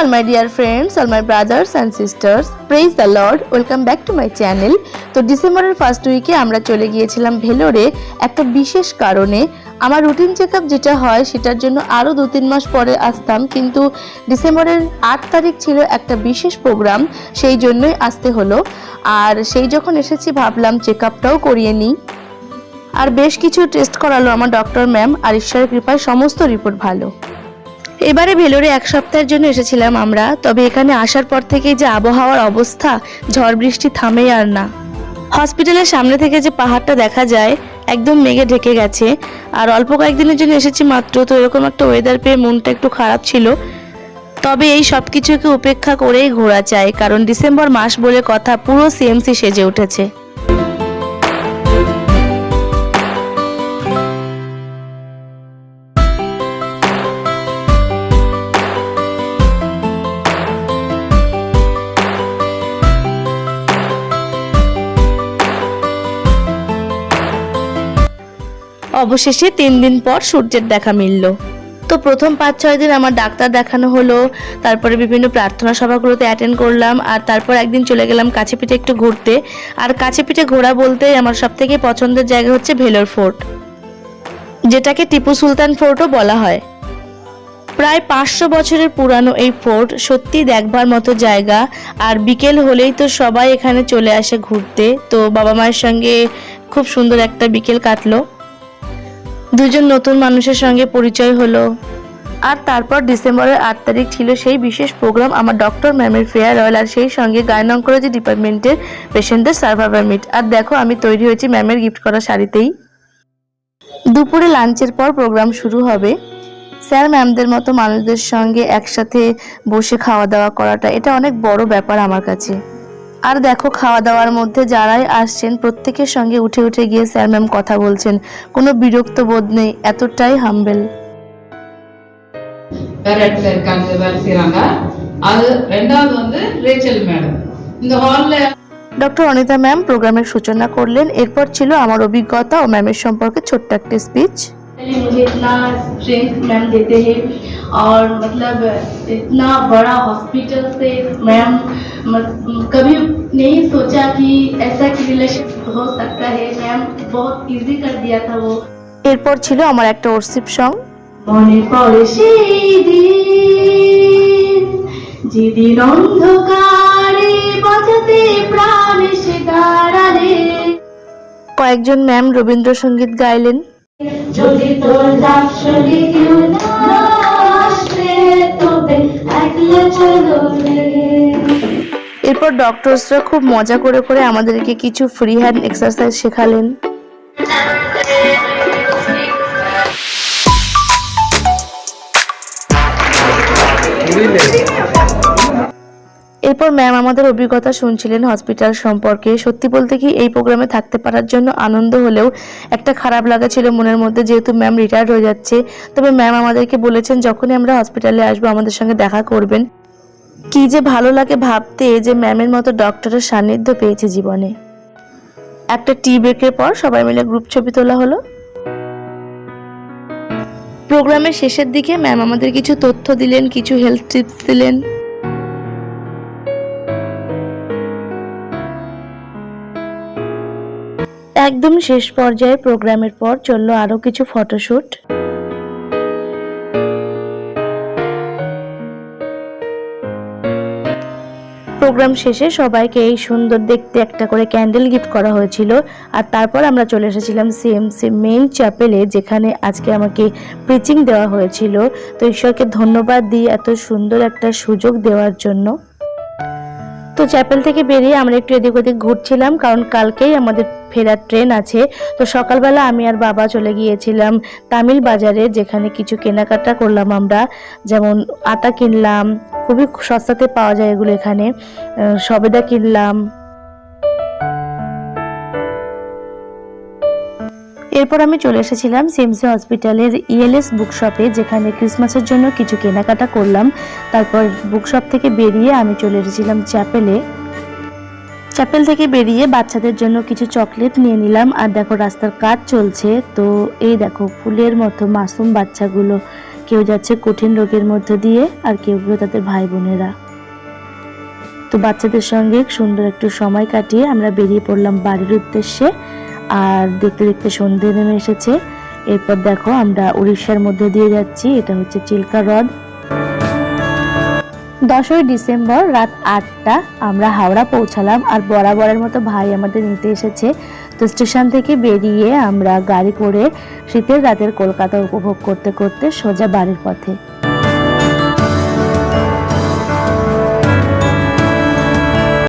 all my dear friends, all my brothers and sisters. Praise the Lord. Welcome back to my channel. তো ডিসেম্বরের first উইকে আমরা চলে গিয়েছিলাম ভেলোরে একটা বিশেষ কারণে আমার রুটিন চেক যেটা হয় সেটার জন্য আরও দু তিন মাস পরে আসতাম কিন্তু ডিসেম্বরের আট তারিখ ছিল একটা বিশেষ প্রোগ্রাম সেই জন্যই আসতে হলো আর সেই যখন এসেছি ভাবলাম চেক আপটাও করিয়ে নিই আর বেশ কিছু টেস্ট করালো আমার ডক্টর ম্যাম আর ঈশ্বরের কৃপায় সমস্ত রিপোর্ট ভালো এবারে ভেলোরে এক সপ্তাহের জন্য এসেছিলাম আমরা, তবে এখানে আসার পর থেকেই যে আবহাওয়ার অবস্থা, ঝড় বৃষ্টি থামেই আর না। হসপিটালের সামনে থেকে যে পাহাড়টা দেখা যায়, একদম মেঘে ঢেকে গেছে। আর অল্প কয়েকদিনের জন্য এসেছি মাত্র, তো এরকম একটা ওয়েদার পেয়ে মনটা একটু খারাপ ছিল। তবে এই সব কিছুকে উপেক্ষা করেই ঘোরা চাই কারণ ডিসেম্বর মাস বলে কথা পুরো সিএমসি সেজে উঠেছে। অবশেষে তিন দিন পর সূর্যের দেখা মিলল। তো প্রথম পাঁচ, ছয় দিন আমার ডাক্তার দেখানো হলো, তারপরে বিভিন্ন প্রার্থনা সভাগুলোতে অ্যাটেন্ড করলাম, আর তারপর একদিন চলে গেলাম কাছে পিঠে একটু ঘুরতে। আর কাছে পিঠে ঘোরা বলতে আমার সব থেকে পছন্দের জায়গা হচ্ছে ভেলোর ফোর্ট, যেটাকে টিপু সুলতান ফোর্টও বলা হয়। প্রায় পাঁচশো বছরের পুরানো এই ফোর্ট সত্যি দেখবার মতো জায়গা, আর বিকেল হলেই তো সবাই এখানে চলে আসে ঘুরতে। তো বাবা মায়ের সঙ্গে খুব সুন্দর একটা বিকেল কাটলো। দুজন নতুন মানুষের সঙ্গে পরিচয় হলো। আর তারপর ডিসেম্বরের আট তারিখ ছিল সেই বিশেষ প্রোগ্রাম আমার ডক্টর ম্যামের ফেয়ারওয়েল আর সেই সঙ্গে গাইনোকোলজি ডিপার্টমেন্টের পেশেন্টদের সার্ভাইভার মিট। আর দেখো, আমি তৈরি হয়েছি ম্যামের গিফট করা শাড়িতেই। দুপুরে লাঞ্চের পর প্রোগ্রাম শুরু হবে। স্যার ম্যামদের মতো মানুষদের সঙ্গে একসাথে বসে খাওয়া দাওয়া করাটা এটা অনেক বড় ব্যাপার আমার কাছে। আর দেখো খাওয়া দাওয়ার মধ্যে যারাই আসছেন প্রত্যেকের সঙ্গে উঠে উঠে গিয়ে স্যার ম্যাম কথা বলছেন কোনো বিরক্ত বোধ নেই এতটাই হাম্বেল வேற இடத்துல இருக்காங்க வேலை செய்யறாங்க அது ரெண்டாவது வந்து ரேச்சல் மேடம் இந்த ஹால்ல ডক্টর অনিতা ম্যাম প্রোগ্রামের সূচনা করলেন এরপর ছিল আমার অভিজ্ঞতা ও ম্যামের সম্পর্কে ছোট্ট একটা স্পিচ पहले मुझे इतना स्ट्रेंथ मैम देते हैं और मतलब इतना बड़ा हॉस्पिटल से मैम मत- कभी नहीं सोचा कि ऐसा कि रिलेशन हो सकता है मैम बहुत इजी कर दिया था वो এরপর ছিল আমার একটা ওরসিপ সং মনে পড়ে সেই দিন যেদিন অন্ধকারে বাঁচাতে প্রাণ এসে দাঁড়ালে কয়েকজন ম্যাম রবীন্দ্রসঙ্গীত গাইলেন যদি তোর ডাকশনে কেউ না এরপর ডক্টরসরা খুব মজা করে করে আমাদেরকে কিছু ফ্রি হ্যান্ড এক্সারসাইজ শেখালেন। এরপর ম্যাম আমাদের অভিজ্ঞতা শুনছিলেন হসপিটাল সম্পর্কে। সত্যি বলতে কি এই প্রোগ্রামে থাকতে পারার জন্য আনন্দ হলেও একটা খারাপ লাগা ছিল মনের মধ্যে, যেহেতু ম্যাম রিটায়ার্ড হয়ে যাচ্ছে। তবে ম্যাম আমাদেরকে বলেছেন, যখনই আমরা হসপিটালে আসব, আমাদের সঙ্গে দেখা করবেন। কি যে ভালো লাগে ভাবতে যে ম্যামের মতো ডক্টরের সান্নিধ্য পেয়েছে জীবনে। একটা টি ব্রেকের পর সবাই মিলে গ্রুপ ছবি তোলা হলো। প্রোগ্রামের শেষের দিকে ম্যাম আমাদের কিছু তথ্য দিলেন, কিছু হেলথ টিপস দিলেন। একদম শেষ পর্যায়ে প্রোগ্রামের পর চলল আরও কিছু ফটোশুট প্রোগ্রাম শেষে সবাইকে এই সুন্দর দেখতে একটা করে ক্যান্ডেল গিফট করা হয়েছিল। আর তারপর আমরা চলে এসেছিলাম সিএমসি মেইন চ্যাপেলে যেখানে আজকে আমাকে প্রিচিং দেওয়া হয়েছিল। তো ঈশ্বরকে ধন্যবাদ দিই এত সুন্দর একটা সুযোগ দেওয়ার জন্য। তো চ্যাপেল থেকে বেরিয়ে আমরা একটু এদিক ওদিক ঘুরছিলাম, কারণ কালকেই আমাদের ফেরার ট্রেন আছে। তো সকালবেলা আমি আর বাবা চলে গিয়েছিলাম তামিল বাজারে, যেখানে কিছু কেনাকাটা করলাম আমরা। যেমন আটা কিনলাম খুবই সস্তাতে পাওয়া যায় এগুলো এখানে। সবেদা কিনলাম। এরপর আমি চলে এসেছিলাম সিএমসি হসপিটালের ইএলএস বুকশপে যেখানে ক্রিসমাসের জন্য কিছু কেনাকাটা করলাম। তারপর বুকশপ থেকে বেরিয়ে আমি চলে এসেছিলাম চ্যাপেলে। চ্যাপেল থেকে বেরিয়ে বাচ্চাদের জন্য কিছু চকলেট নিয়ে নিলাম। আর দেখো, রাস্তার কাজ চলছে। তো এই দেখো, ফুলের মতো মাসুম বাচ্চাগুলো। কেউ যাচ্ছে কঠিন রোগের মধ্যে দিয়ে আর কেউ কেউ তাদের ভাই বোনেরা। তো বাচ্চাদের সঙ্গে সুন্দর একটু সময় কাটিয়ে আমরা বেরিয়ে পড়লাম বাড়ির উদ্দেশ্যে আর দেখতে দেখতে সন্ধে নেমে এসেছে। এরপর দেখো আমরা উড়িষ্যার মধ্যে দিয়ে যাচ্ছি, এটা হচ্ছে চিল্কা হ্রদ। দশই ডিসেম্বর রাত আটটা আমরা হাওড়া পৌঁছালাম আর বরাবরের মতো ভাই আমাদের নিতে এসেছে। তো স্টেশন থেকে বেরিয়ে আমরা গাড়ি করে শীতের রাতের কলকাতা উপভোগ করতে করতে সোজা বাড়ির পথে।